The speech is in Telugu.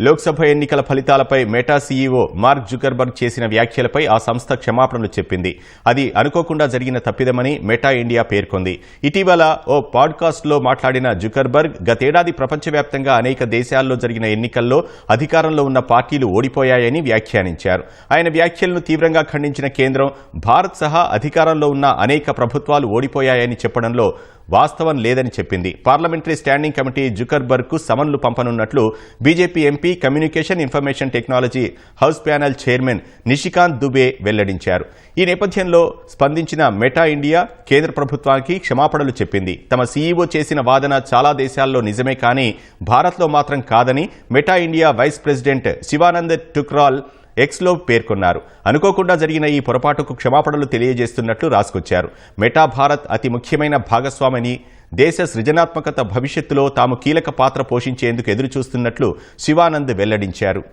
లోక్సభ ఎన్నికల ఫలితాలపై మెటా సీఈఓ మార్క్ జుకర్బర్గ్ చేసిన వ్యాఖ్యలపై ఆ సంస్థ క్షమాపణలు చెప్పింది. అది అనుకోకుండా జరిగిన తప్పిదమని మెటా ఇండియా పేర్కొంది. ఇటీవల ఓ పాడ్కాస్ట్లో మాట్లాడిన జుకర్బర్గ్ గతేడాది ప్రపంచవ్యాప్తంగా అనేక దేశాల్లో జరిగిన ఎన్నికల్లో అధికారంలో ఉన్న పార్టీలు ఓడిపోయాయని వ్యాఖ్యానించారు. ఆయన వ్యాఖ్యలను తీవ్రంగా ఖండించిన కేంద్రం భారత్ సహా అధికారంలో ఉన్న అనేక ప్రభుత్వాలు ఓడిపోయాయని చెప్పడంలో వాస్తవం లేదని చెప్పింది. పార్లమెంటరీ స్టాండింగ్ కమిటీ జుకర్బర్గ్కు సమన్లు పంపనున్నట్లు BJP MP communication information technology house panel chairman Nishikant Dubey వెల్లడించారు. ఈ నేపథ్యంలో స్పందించిన మెటా ఇండియా కేంద్ర ప్రభుత్వానికి క్షమాపణలు చెప్పింది. తమ సీఈఓ చేసిన వాదన చాలా దేశాల్లో నిజమే కానీ భారత్లో మాత్రం కాదని Meta India vice president Shivanand Thukral ఎక్స్లో పేర్కొన్నారు. అనుకోకుండా జరిగిన ఈ పొరపాటుకు క్షమాపణలు తెలియజేస్తున్నట్లు రాసుకొచ్చారు. మెటా భారత్ అతి ముఖ్యమైన భాగస్వామని దేశ సృజనాత్మకత భవిష్యత్తులో తాము కీలక పాత్ర పోషించేందుకు ఎదురుచూస్తున్నట్లు శివానంద్ వెల్లడించారు.